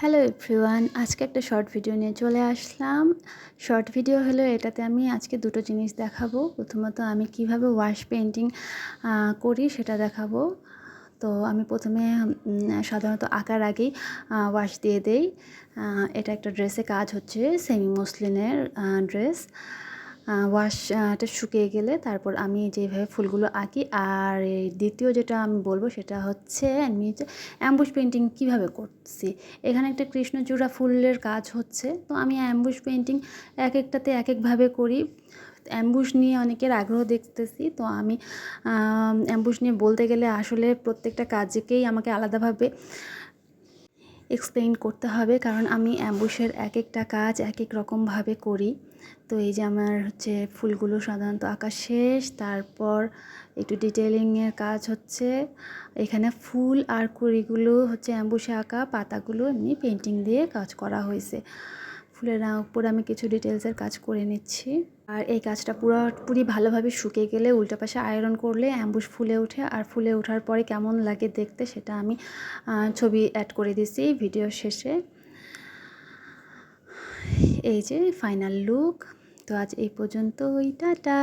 Hello everyone আজকে একটা short video নিয়ে চলে আসলাম। শর্ট ভিডিও হলো এটাতে আমি আজকে দুটো জিনিস দেখাবো। প্রথমত আমি কীভাবে ওয়াশ পেন্টিং করি সেটা দেখাবো। তো আমি প্রথমে সাধারণত আঁকার আগেই ওয়াশ দিয়ে দেই। এটা একটা ড্রেসে কাজ হচ্ছে সেমি মসলিনের ড্রেস ওয়াশটা শুকিয়ে গেলে তারপর আমি যেভাবে ফুলগুলো আঁকি। আর দ্বিতীয় যেটা আমি বলব সেটা হচ্ছে আমি অ্যাম্বুশ পেন্টিং কীভাবে করছি? এখানে একটা কৃষ্ণচূড়া ফুলের কাজ হচ্ছে। তো আমি অ্যাম্বুশ পেন্টিং এক একটাতে এক একভাবে করি। অ্যাম্বুশ নিয়ে অনেকের আগ্রহ দেখতেছি। তো আমি অ্যাম্বুশ নিয়ে বলতে গেলে আসলে প্রত্যেকটা কাজকেই আমাকে আলাদাভাবে এক্সপ্লেইন করতে হবে, কারণ আমি অ্যাম্বুশের এক একটা কাজ এক এক রকমভাবে করি। তো এই যে আমার হচ্ছে ফুলগুলো সাধারণত আঁকা শেষ, তারপর একটু ডিটেলিংয়ের কাজ হচ্ছে। এখানে ফুল আর কুড়িগুলো হচ্ছে অ্যাম্বুশে আঁকা, পাতাগুলো এমনি পেন্টিং দিয়ে কাজ করা হয়েছে। ফুলের উপরে আমি কিছু ডিটেলসের কাজ করে নিচ্ছি। আর এই কাজটা পুরোপুরি ভালোভাবে শুকে গেলে উল্টো পাশে আয়রন করলে অ্যাম্বুশ ফুলে ওঠে। আর ফুলে ওঠার পরে কেমন লাগে দেখতে সেটা আমি ছবি অ্যাড করে দিছি ভিডিও শেষে। এই যে ফাইনাল লুক তো আজ এই পর্যন্তই, টাটা!